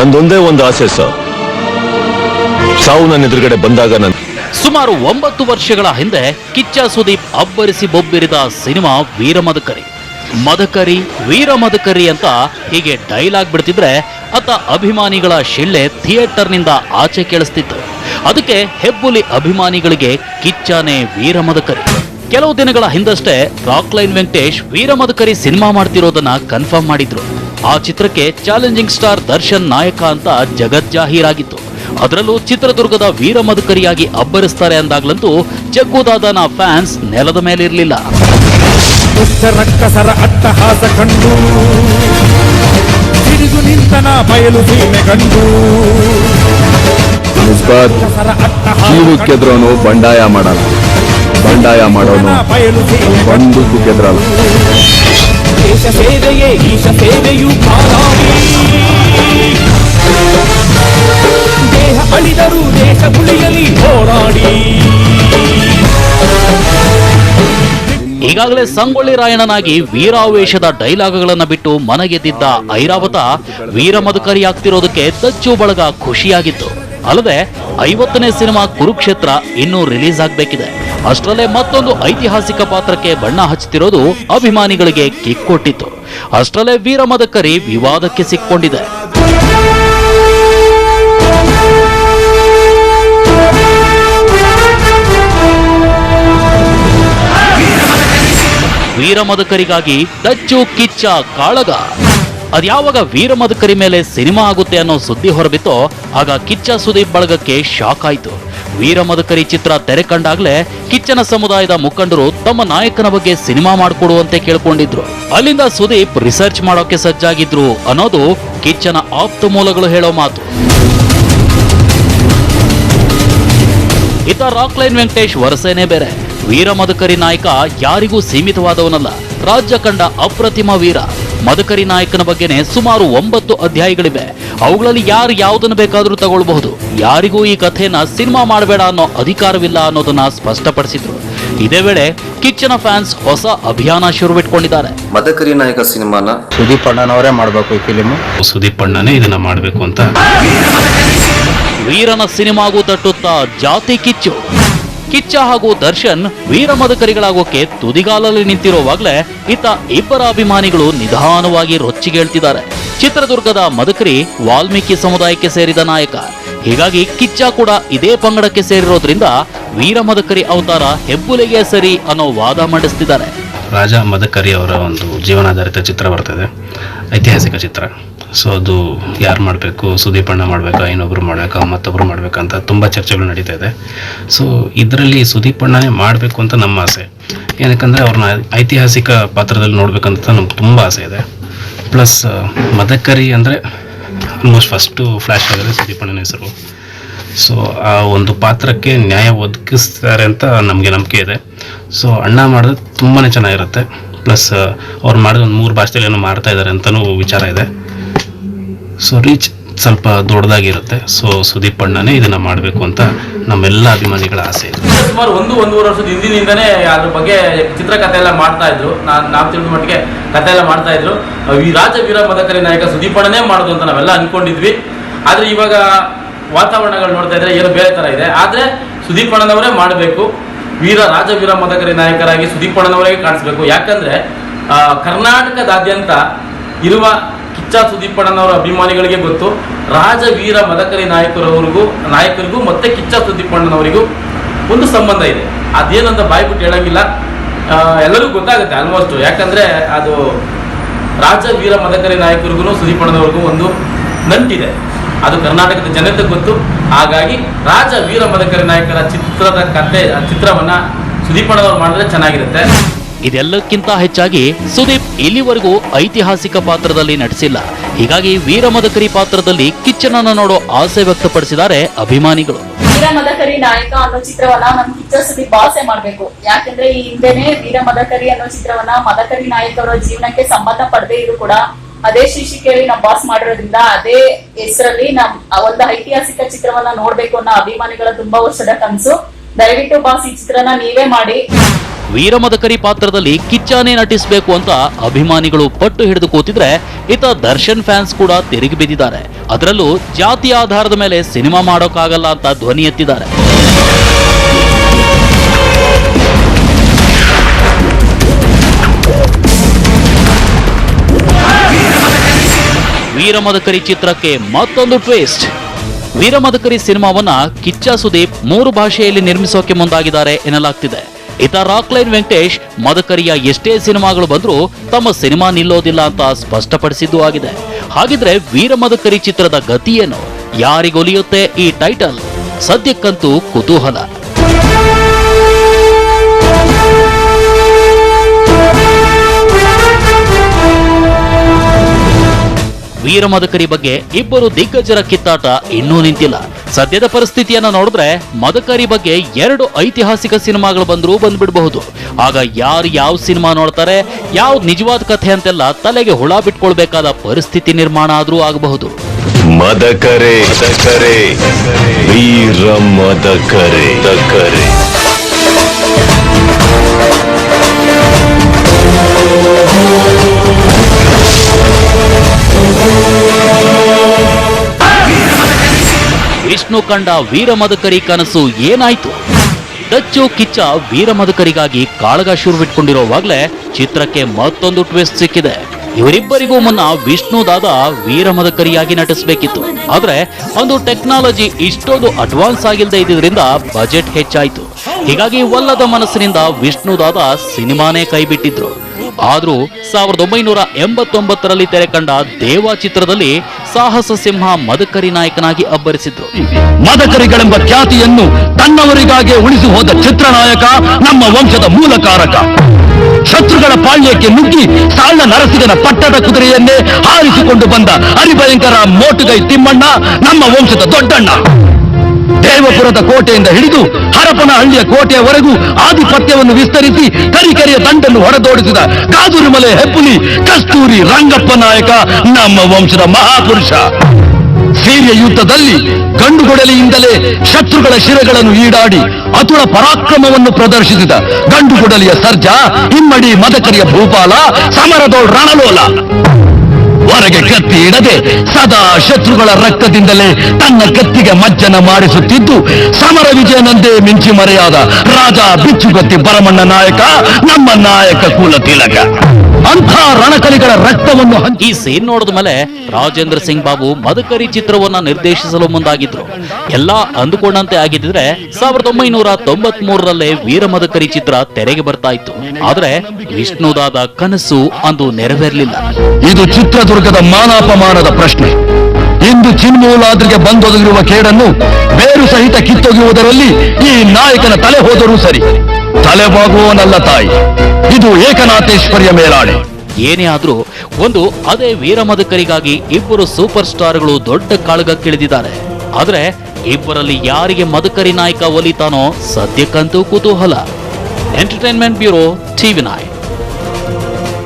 ನಂದೊಂದೇ ಒಂದು ಆಸೆ ಸರ್ ಸಾವು ನನ್ನ ಎದುರುಗಡೆ ಬಂದಾಗ ನನ್ನ ಸುಮಾರು ಒಂಬತ್ತು ವರ್ಷಗಳ ಹಿಂದೆ ಕಿಚ್ಚ ಸುದೀಪ್ ಅಬ್ಬರಿಸಿ ಬೊಬ್ಬಿರಿದ ಸಿನಿಮಾ ವೀರಮದಕರಿ. ಮದಕರಿ ವೀರ ಮದಕರಿ ಅಂತ ಹೀಗೆ ಡೈಲಾಗ್ ಬಿಡ್ತಿದ್ರೆ ಅತ ಅಭಿಮಾನಿಗಳ ಶಿಳ್ಳೆ ಥಿಯೇಟರ್ನಿಂದ ಆಚೆ ಕೇಳಿಸ್ತಿತ್ತು. ಅದಕ್ಕೆ ಹೆಬ್ಬುಲಿ ಅಭಿಮಾನಿಗಳಿಗೆ ಕಿಚ್ಚಾನೆ ವೀರ ಮದಕರಿ ಕೆಲವು ದಿನಗಳ ಹಿಂದಷ್ಟೇ ರಾಕ್ಲೈನ್ ವೆಂಕಟೇಶ್ ವೀರ ಮದಕರಿ ಸಿನಿಮಾ ಮಾಡ್ತಿರೋದನ್ನ ಕನ್ಫರ್ಮ್ ಮಾಡಿದ್ರು. ಆ ಚಿತ್ರಕ್ಕೆ ಚಾಲೆಂಜಿಂಗ್ ಸ್ಟಾರ್ ದರ್ಶನ್ ನಾಯಕ ಅಂತ ಜಗಜ್ಜಾಹೀರಾಗಿತ್ತು ಅದರಲ್ಲೂ ಚಿತ್ರದುರ್ಗದ ವೀರ ಮಧುಕರಿಯಾಗಿ ಅಬ್ಬರಿಸ್ತಾರೆ ಅಂದಾಗ್ಲಂತೂ ಜಗ್ಗುದಾದನ ಫ್ಯಾನ್ಸ್ ನೆಲದ ಮೇಲಿರಲಿಲ್ಲ. ಅಟ್ಟಹಾಸ ಕಂಡು ಸಿಡಿದು ನಿಂತನ ಬಯಲು ಸೀಮೆ ಕಂಡು. ಮುಸ್ಬಾದ್ ರಕ್ಕಸರ ಅಟ್ಟಹಾಸ ಜೀವಕ್ಕೆದ್ರೋನು ಬಂಡಾಯ ಮಾಡಲ್ಲ. ಬಂಡಾಯ ಮಾಡೋನು ಬಂದು ಕೆದ್ರಲ್ಲ ದೇಶ ಸೇವೆಯೇ, ಈಶ ಸೇವೆಯು ಕಾಲಾಗಿ ದೇಹ ಅಳಿದರೂ ದೇಶ ಉಳಿಯಲಿ ಹೋರಾಡಿ. ಈಗಾಗಲೇ ಸಂಗೊಳ್ಳಿ ರಾಯಣ್ಣನಾಗಿ ವೀರಾವೇಶದ ಡೈಲಾಗ್ಗಳನ್ನು ಬಿಟ್ಟು ಮನಗೆದ್ದಿದ್ದ ಐರಾವತ ವೀರ ಮಧುಕರಿಯಾಗ್ತಿರೋದಕ್ಕೆ ದಚ್ಚು ಬಳಗ ಖುಷಿಯಾಗಿತ್ತು. ಅಲ್ಲದೆ ಐವತ್ತನೇ ಸಿನಿಮಾ ಕುರುಕ್ಷೇತ್ರ ಇನ್ನೂ ರಿಲೀಸ್ ಆಗಬೇಕಿದೆ. ಅಷ್ಟರಲ್ಲೇ ಮತ್ತೊಂದು ಐತಿಹಾಸಿಕ ಪಾತ್ರಕ್ಕೆ ಬಣ್ಣ ಹಚ್ಚುತ್ತಿರೋದು ಅಭಿಮಾನಿಗಳಿಗೆ ಕಿಕ್ ಕೊಟ್ಟಿತ್ತು ಅಷ್ಟರಲ್ಲೇ ವೀರ ಮದಕರಿ ವಿವಾದಕ್ಕೆ ಸಿಕ್ಕೊಂಡಿದೆ. ವೀರಮದಕರಿಗಾಗಿ ದಚ್ಚು ಕಿಚ್ಚ ಕಾಳಗ. ಅದ್ಯಾವಾಗ ವೀರಮದಕರಿ ಮೇಲೆ ಸಿನಿಮಾ ಆಗುತ್ತೆ ಅನ್ನೋ ಸುದ್ದಿ ಹೊರಬಿತ್ತೋ, ಆಗ ಕಿಚ್ಚ ಸುದೀಪ್ ಬಳಗಕ್ಕೆ ಶಾಕ್ ಆಯ್ತು. ವೀರಮದಕರಿ ಚಿತ್ರ ತೆರೆ ಕಂಡಾಗ್ಲೇ ಕಿಚ್ಚನ ಸಮುದಾಯದ ಮುಖಂಡರು ತಮ್ಮ ನಾಯಕನ ಬಗ್ಗೆ ಸಿನಿಮಾ ಮಾಡಿಕೊಡುವಂತೆ ಕೇಳ್ಕೊಂಡಿದ್ರು. ಅಲ್ಲಿಂದ ಸುದೀಪ್ ರಿಸರ್ಚ್ ಮಾಡೋಕೆ ಸಜ್ಜಾಗಿದ್ರು ಅನ್ನೋದು ಕಿಚ್ಚನ ಆಪ್ತ ಮೂಲಗಳು ಹೇಳೋ ಮಾತು. ಇತ ರಾಕ್ಲೈನ್ ವೆಂಕಟೇಶ್ ವರಸೇನೆ ಬೇರೆ. ವೀರ ಮದಕರಿ ನಾಯಕ ಯಾರಿಗೂ ಸೀಮಿತವಾದವನಲ್ಲ. ರಾಜ್ಯ ಕಂಡ ಅಪ್ರತಿಮ ವೀರ. ಮದಕರಿ ನಾಯಕನ ಬಗ್ಗೆನೆ ಸುಮಾರು ಒಂಬತ್ತು ಅಧ್ಯಾಯಗಳಿವೆ. ಅವುಗಳಲ್ಲಿ ಯಾರು ಯಾವುದನ್ನು ಬೇಕಾದರೂ ತಗೊಳ್ಬಹುದು. ಯಾರಿಗೂ ಈ ಕಥೆಯನ್ನ ಸಿನಿಮಾ ಮಾಡಬೇಡ ಅನ್ನೋ ಅಧಿಕಾರವಿಲ್ಲ ಅನ್ನೋದನ್ನ ಸ್ಪಷ್ಟಪಡಿಸಿದ್ರು. ಇದೇ ವೇಳೆ ಕಿಚ್ಚನ ಫ್ಯಾನ್ಸ್ ಹೊಸ ಅಭಿಯಾನ ಶುರುವಿಟ್ಕೊಂಡಿದ್ದಾರೆ. ಮದಕರಿ ನಾಯಕ ಸಿನಿಮಾನ ಸುದೀಪ್ ಅಣ್ಣನವರೇ ಮಾಡಬೇಕು ಈ ಫಿಲಿಮ್. ಸುದೀಪ್ ಅಣ್ಣನೇ ಇದನ್ನ ಮಾಡಬೇಕು ಅಂತ. ವೀರನ ಸಿನಿಮಾಗೂ ತಟ್ಟುತ್ತಾ ಜಾತಿ ಕಿಚ್ಚು. ಕಿಚ್ಚ ಹಾಗೂ ದರ್ಶನ್ ವೀರ ಮದಕರಿಗಳಾಗೋಕೆ ತುದಿಗಾಲಲ್ಲಿ ನಿಂತಿರುವಾಗಲೇ ಇತ್ತ ಇಬ್ಬರ ಅಭಿಮಾನಿಗಳು ನಿಧಾನವಾಗಿ ರೊಚ್ಚಿಗೇಳ್ತಿದ್ದಾರೆ. ಚಿತ್ರದುರ್ಗದ ಮದಕರಿ ವಾಲ್ಮೀಕಿ ಸಮುದಾಯಕ್ಕೆ ಸೇರಿದ ನಾಯಕ. ಹೀಗಾಗಿ ಕಿಚ್ಚ ಕೂಡ ಇದೇ ಪಂಗಡಕ್ಕೆ ಸೇರಿರೋದ್ರಿಂದ ವೀರ ಮದಕರಿ ಅವತಾರ ಹೆಬ್ಬುಲಿಗೆ ಸರಿ ಅನ್ನೋ ವಾದ ಮಂಡಿಸ್ತಿದ್ದಾರೆ. ರಾಜ ಮದಕರಿ ಅವರ ಒಂದು ಜೀವನಾಧಾರಿತ ಚಿತ್ರ ಬರ್ತದೆ, ಐತಿಹಾಸಿಕ ಚಿತ್ರ. ಸೊ ಅದು ಯಾರು ಮಾಡಬೇಕು ಸುದೀಪ್ ಅಣ್ಣ ಮಾಡಬೇಕಾ, ಇನ್ನೊಬ್ರು ಮಾಡಬೇಕಾ, ಮತ್ತೊಬ್ರು ಮಾಡಬೇಕಂತ ತುಂಬ ಚರ್ಚೆಗಳು ನಡೀತಾ ಇದೆ. ಸೊ ಇದರಲ್ಲಿ ಸುದೀಪ್ ಅಣ್ಣನೇ ಮಾಡಬೇಕು ಅಂತ ನಮ್ಮ ಆಸೆ. ಏನಕ್ಕಂದರೆ ಅವ್ರನ್ನ ಐತಿಹಾಸಿಕ ಪಾತ್ರದಲ್ಲಿ ನೋಡಬೇಕಂತ ನಮ್ಗೆ ತುಂಬ ಆಸೆ ಇದೆ. ಪ್ಲಸ್, ಮದಕರಿ ಅಂದರೆ ಆಲ್ಮೋಸ್ಟ್ ಫಸ್ಟು ಫ್ಲ್ಯಾಶ್ ಆದರೆ ಸುದೀಪಣ್ಣನ ಹೆಸರು. ಸೊ ಆ ಒಂದು ಪಾತ್ರಕ್ಕೆ ನ್ಯಾಯ ಒದಗಿಸ್ತಾರೆ ಅಂತ ನಮಗೆ ನಂಬಿಕೆ ಇದೆ. ಸೊ ಅಣ್ಣ ಮಾಡಿದ್ರೆ ತುಂಬಾ ಚೆನ್ನಾಗಿರುತ್ತೆ. ಪ್ಲಸ್ ಅವ್ರು ಮಾಡಿದ ಒಂದು ಮೂರು ಭಾಷೆಯಲ್ಲಿ ಏನೋ ಮಾಡ್ತಾ ಇದ್ದಾರೆ ಅಂತಲೂ ವಿಚಾರ ಇದೆ. ಸೊ ರೀಚ್ ಸ್ವಲ್ಪ ದೊಡ್ಡದಾಗಿರುತ್ತೆ. ಸೊ ಸುದೀಪ್ ಅಣ್ಣನೇ ಇದನ್ನ ಮಾಡಬೇಕು ಅಂತ ನಮ್ಮೆಲ್ಲ ಅಭಿಮಾನಿಗಳ ಆಸೆ. ಇದೆ ಸುಮಾರು ಒಂದು, ಒಂದೂವರೆ ವರ್ಷದ ಹಿಂದಿನಿಂದನೇ ಅದ್ರ ಬಗ್ಗೆ ಚಿತ್ರಕಥೆ ಎಲ್ಲ ಮಾಡ್ತಾ ಇದ್ರು. ನಾನು ನಾವು ತಿಳಿದ ಮಟ್ಟಿಗೆ ಕಥೆ ಎಲ್ಲ ಮಾಡ್ತಾ ಇದ್ರು. ಈ ರಾಜ ವೀರ ಮದಕರಿ ನಾಯಕ ಸುದೀಪಣ್ಣನೇ ಮಾಡೋದು ಅಂತ ನಾವೆಲ್ಲ ಅನ್ಕೊಂಡಿದ್ವಿ. ಆದ್ರೆ ಇವಾಗ ವಾತಾವರಣಗಳು ನೋಡ್ತಾ ಇದ್ರೆ ಏನೋ ಬೇರೆ ತರ ಇದೆ. ಆದ್ರೆ ಸುದೀಪಣ್ಣನವರೇ ಮಾಡಬೇಕು. ವೀರ, ರಾಜ ವೀರ ಮದಕರಿ ನಾಯಕರಾಗಿ ಸುದೀಪಣ್ಣನವರೇ ಕಾಣಿಸ್ಬೇಕು. ಯಾಕಂದ್ರೆ ಕರ್ನಾಟಕದಾದ್ಯಂತ ಇರುವ ಕಿಚ್ಚ ಸುದೀಪಣ್ಣನವರ ಅಭಿಮಾನಿಗಳಿಗೆ ಗೊತ್ತು. ರಾಜ ವೀರ ಮದಕರಿ ನಾಯಕರವರಿಗೂ, ನಾಯಕರಿಗೂ ಮತ್ತೆ ಕಿಚ್ಚ ಸುದೀಪಣ್ಣನವರಿಗೂ ಒಂದು ಸಂಬಂಧ ಇದೆ. ಅದೇನಂತ ಬಾಯ್ಬಿಟ್ಟು ಹೇಳಂಗಿಲ್ಲ ಎಲ್ಲರಿಗೂ ಗೊತ್ತಾಗುತ್ತೆ ಆಲ್ಮೋಸ್ಟ್ ಯಾಕಂದ್ರೆ ಅದು ರಾಜ ವೀರ ಮದಕರಿ ನಾಯಕರಿಗೂ, ಸುದೀಪಣ್ಣನವ್ರಿಗೂ ಒಂದು ನಂಟಿದೆ. ಅದು ಕರ್ನಾಟಕದ ಜನತೆ ಗೊತ್ತು. ಹಾಗಾಗಿ ರಾಜ ವೀರ ಮದಕರಿ ನಾಯಕರ ಚಿತ್ರದ ಕತೆ, ಚಿತ್ರವನ್ನ ಸುದೀಪಣ್ಣನವ್ರು ಮಾಡಿದ್ರೆ ಚೆನ್ನಾಗಿರುತ್ತೆ. ಇದೆಲ್ಲಕ್ಕಿಂತ ಹೆಚ್ಚಾಗಿ ಸುದೀಪ್ ಇಲ್ಲಿವರೆಗೂ ಐತಿಹಾಸಿಕ ಪಾತ್ರದಲ್ಲಿ ನಟಿಸಿಲ್ಲ. ಹೀಗಾಗಿ ವೀರ ಮದಕರಿ ಪಾತ್ರದಲ್ಲಿ ಕಿಚ್ಚನನ್ನ ನೋಡೋ ಆಸೆ ವ್ಯಕ್ತಪಡಿಸಿದ್ದಾರೆ ಅಭಿಮಾನಿಗಳು. ವೀರ ಮದಕರಿ ನಾಯಕ ಅನ್ನೋ ಚಿತ್ರವನ್ನ ನಮ್ ಕಿಚ್ಚ ಸುದೀಪ್ ಆಸೆ ಮಾಡ್ಬೇಕು. ಯಾಕಂದ್ರೆ ಈ ಹಿಂದೆನೆ ವೀರ ಮದಕರಿ ಅನ್ನೋ ಚಿತ್ರವನ್ನ ಮದಕರಿ ನಾಯಕರ ಜೀವನಕ್ಕೆ ಸಂಬಂಧ ಪಡದೆ ಇದು ಕೂಡ ಅದೇ ಶೀರ್ಷಿಕೆಯಲ್ಲಿ ನಮ್ ಬಾಸ್ ಮಾಡಿರೋದ್ರಿಂದ ಅದೇ ಹೆಸರಲ್ಲಿ ನಮ್ ಒಂದು ಐತಿಹಾಸಿಕ ಚಿತ್ರವನ್ನ ನೋಡ್ಬೇಕು ಅನ್ನೋ ಅಭಿಮಾನಿಗಳ ತುಂಬಾ ವರ್ಷದ ಕನಸು. ದಯವಿಟ್ಟು ಬಾಸ್ ಈ ಚಿತ್ರನ ನೀವೇ ಮಾಡಿ. ವೀರಮದಕರಿ ಪಾತ್ರದಲ್ಲಿ ಕಿಚ್ಚಾನೆ ನಟಿಸಬೇಕು ಅಂತ ಅಭಿಮಾನಿಗಳು ಪಟ್ಟು ಹಿಡಿದು ಕೂತಿದ್ರೆ ಇತ ದರ್ಶನ್ ಫ್ಯಾನ್ಸ್ ಕೂಡ ತಿರುಗಿ ಬಿದ್ದಿದ್ದಾರೆ. ಅದರಲ್ಲೂ ಜಾತಿ ಆಧಾರದ ಮೇಲೆ ಸಿನಿಮಾ ಮಾಡೋಕ್ಕಾಗಲ್ಲ ಅಂತ ಧ್ವನಿ ಎತ್ತಿದ್ದಾರೆ. ವೀರಮದಕರಿ ಚಿತ್ರಕ್ಕೆ ಮತ್ತೊಂದು ಟ್ವಿಸ್ಟ್. ವೀರಮದಕರಿ ಸಿನಿಮಾವನ್ನ ಕಿಚ್ಚ ಸುದೀಪ್ ಮೂರು ಭಾಷೆಯಲ್ಲಿ ನಿರ್ಮಿಸೋಕೆ ಮುಂದಾಗಿದ್ದಾರೆ ಎನ್ನಲಾಗ್ತಿದೆ. ಇತ ರಾಕ್ಲೈನ್ ವೆಂಕಟೇಶ್, ಮದಕರಿಯ ಎಷ್ಟೇ ಸಿನಿಮಾಗಳು ಬಂದರೂ ತಮ್ಮ ಸಿನಿಮಾ ನಿಲ್ಲೋದಿಲ್ಲ ಅಂತ ಸ್ಪಷ್ಟಪಡಿಸಿದ್ದು ಆಗಿದೆ. ಹಾಗಿದ್ರೆ ಚಿತ್ರದ ಗತಿ ಏನು ಯಾರಿಗೊಲಿಯುತ್ತೆ ಈ ಟೈಟಲ್? ಸದ್ಯಕ್ಕಂತೂ ಕುತೂಹಲ. ವೀರಮದಕರಿ ಬಗ್ಗೆ ಇಬ್ಬರು ದಿಗ್ಗಜರ ಕಿತ್ತಾಟ ಇನ್ನೂ ನಿಂತಿಲ್ಲ. ಸದ್ಯದ ಪರಿಸ್ಥಿತಿಯನ್ನ ನೋಡಿದ್ರೆ ಮದಕರಿ ಬಗ್ಗೆ ಎರಡು ಐತಿಹಾಸಿಕ ಸಿನಿಮಾಗಳು ಬಂದರೂ ಬಂದ್ಬಿಡಬಹುದು. ಆಗ ಯಾರು ಯಾವ ಸಿನಿಮಾ ನೋಡ್ತಾರೆ, ಯಾವ ನಿಜವಾದ ಕಥೆ ಅಂತೆಲ್ಲ ತಲೆಗೆ ಹುಳ ಬಿಟ್ಕೊಳ್ಬೇಕಾದ ಪರಿಸ್ಥಿತಿ ನಿರ್ಮಾಣ ಆದರೂ ಆಗಬಹುದು. ಮದಕರೆ ಮದಕರೆ, ವೀರ ಮದಕರೆ. ವಿಷ್ಣು ಕಂಡ ವೀರಮದಕರಿ ಕನಸು ಏನಾಯ್ತು? ಡಚ್ಚು ಕಿಚ್ಚ ವೀರಮದಕರಿಗಾಗಿ ಕಾಳಗ ಶುರುವಿಟ್ಕೊಂಡಿರೋವಾಗ್ಲೇ ಚಿತ್ರಕ್ಕೆ ಮತ್ತೊಂದು ಟ್ವಿಸ್ಟ್ ಸಿಕ್ಕಿದೆ. ಇವರಿಬ್ಬರಿಗೂ ಮುನ್ನ ವಿಷ್ಣು ದಾದ ವೀರಮದಕರಿಯಾಗಿ ನಟಿಸಬೇಕಿತ್ತು. ಆದ್ರೆ ಒಂದು ಟೆಕ್ನಾಲಜಿ ಇಷ್ಟೊಂದು ಅಡ್ವಾನ್ಸ್ ಆಗಿಲ್ಲದೆ ಇದ್ದಿದ್ರಿಂದ ಬಜೆಟ್ ಹೆಚ್ಚಾಯ್ತು. ಹೀಗಾಗಿ ಒಲ್ಲದ ಮನಸ್ಸಿನಿಂದ ವಿಷ್ಣು ದಾದ ಸಿನಿಮಾನೇ ಕೈಬಿಟ್ಟಿದ್ರು. ಆದ್ರೂ ಸಾವಿರದ ಒಂಬೈನೂರ ಎಂಬತ್ತೊಂಬತ್ತರಲ್ಲಿ ತೆರೆ ಕಂಡ ದೇವ ಚಿತ್ರದಲ್ಲಿ ಸಾಹಸ ಸಿಂಹ ಮದಕರಿ ನಾಯಕನಾಗಿ ಅಬ್ಬರಿಸಿದ್ರು. ಮದಕರಿಗಳೆಂಬ ಖ್ಯಾತಿಯನ್ನು ತನ್ನವರಿಗಾಗಿ ಉಳಿಸಿ ಹೋದ ಚಿತ್ರನಾಯಕ, ನಮ್ಮ ವಂಶದ ಮೂಲಕಾರಕ. ಶತ್ರುಗಳ ಪಾಳ್ಯಕ್ಕೆ ನುಗ್ಗಿ ಸಾಳ ನರಸಿಗನ ಪಟ್ಟದ ಕುದುರೆಯನ್ನೇ ಹಾರಿಸಿಕೊಂಡು ಬಂದ ಹರಿಭಯಂಕರ ಮೋಟುಗೈ ತಿಮ್ಮಣ್ಣ, ನಮ್ಮ ವಂಶದ ದೊಡ್ಡಣ್ಣ. ದೇವಪುರದ ಕೋಟೆಯಿಂದ ಹಿಡಿದು ಹರಪನಹಳ್ಳಿಯ ಕೋಟೆಯವರೆಗೂ ಆಧಿಪತ್ಯವನ್ನು ವಿಸ್ತರಿಸಿ ಕರಿಕೆರೆಯ ದಂಡನ್ನು ಹೊಡೆದೋಡಿಸಿದ ಕಾದೂರಿಮಲೆ ಹೆಪ್ಪುಲಿ, ಕಸ್ತೂರಿ ರಂಗಪ್ಪ ನಾಯಕ, ನಮ್ಮ ವಂಶದ ಮಹಾಪುರುಷ. ಸೀರಿಯ ಯುದ್ಧದಲ್ಲಿ ಗಂಡುಗೊಡಲಿಯಿಂದಲೇ ಶತ್ರುಗಳ ಶಿರಗಳನ್ನು ಈಡಾಡಿ ಅತುಳ ಪರಾಕ್ರಮವನ್ನು ಪ್ರದರ್ಶಿಸಿದ ಗಂಡುಗೊಡಲಿಯ ಸರ್ಜಾ ಹಿಮ್ಮಡಿ ಮದಕರಿಯ ಭೂಪಾಲ, ಸಮರದೋಳ್ ರಣಲೋಲ. ಹೊರಗೆ ಕತ್ತಿ ಇಡದೆ ಸದಾ ಶತ್ರುಗಳ ರಕ್ತದಿಂದಲೇ ತನ್ನ ಕತ್ತಿಗೆ ಮಜ್ಜನ ಮಾಡಿಸುತ್ತಿದ್ದು ಸಮರ ವಿಜಯನಂದೇ ಮಿಂಚಿ ಮರೆಯಾದ ರಾಜ ಬಿಚ್ಚುಗತ್ತಿ ಪರಮಣ್ಣ ನಾಯಕ, ನಮ್ಮ ನಾಯಕ ಕುಲ ತಿಲಕ. ಅಂಥ ರಣಕಲಿಗಳ ರಕ್ತವನ್ನು ಹಂಚಿ ಈ ಸೀನ್ ನೋಡಿದ ಮೇಲೆ ರಾಜೇಂದ್ರ ಸಿಂಗ್ ಬಾಬು ಮದಕರಿ ಚಿತ್ರವನ್ನ ನಿರ್ದೇಶಿಸಲು ಮುಂದಾಗಿದ್ರು. ಎಲ್ಲಾ ಅಂದುಕೊಂಡಂತೆ ಆಗಿದ್ರೆ ಸಾವಿರದ ಒಂಬೈನೂರ ತೊಂಬತ್ ಮೂರರಲ್ಲೇ ವೀರ ಮದಕರಿ ಚಿತ್ರ ತೆರೆಗೆ ಬರ್ತಾ ಇತ್ತು. ಆದ್ರೆ ವಿಷ್ಣುದಾದ ಕನಸು ಅಂದು ನೆರವೇರಲಿಲ್ಲ. ಇದು ಚಿತ್ರದುರ್ಗದ ಮಾನಾಪಮಾನದ ಪ್ರಶ್ನೆ. ಇಂದು ಚಿನ್ಮೂಲಾದ್ರಿಗೆ ಬಂದೊದಗಿರುವ ಕೇಡನ್ನು ಬೇರು ಸಹಿತ ಕಿತ್ತೊಗೆಯುವುದರಲ್ಲಿ ಈ ನಾಯಕನ ತಲೆ ಹೋದರೂ ಸರಿ. ತಲೆಬಾಗುವವನಲ್ಲ ತಾಯಿ. ಇದು ಏಕನಾಥೇಶ್ವರಿಯ ಮೇಲಾಣೆ. ಏನೇ ಆದರೂ ಒಂದು ಅದೇ ವೀರಮದಕರಿಗಾಗಿ ಇಬ್ಬರು ಸೂಪರ್ ಸ್ಟಾರ್ಗಳು ದೊಡ್ಡ ಕಾಳಗಕ್ಕಿಳಿದಿದ್ದಾರೆ. ಆದ್ರೆ ಇಬ್ಬರಲ್ಲಿ ಯಾರಿಗೆ ಮದಕರಿ ನಾಯಕ ಒಲಿತಾನೋ ಸದ್ಯಕ್ಕಂತೂ ಕುತೂಹಲ. Entertainment bureau TV nine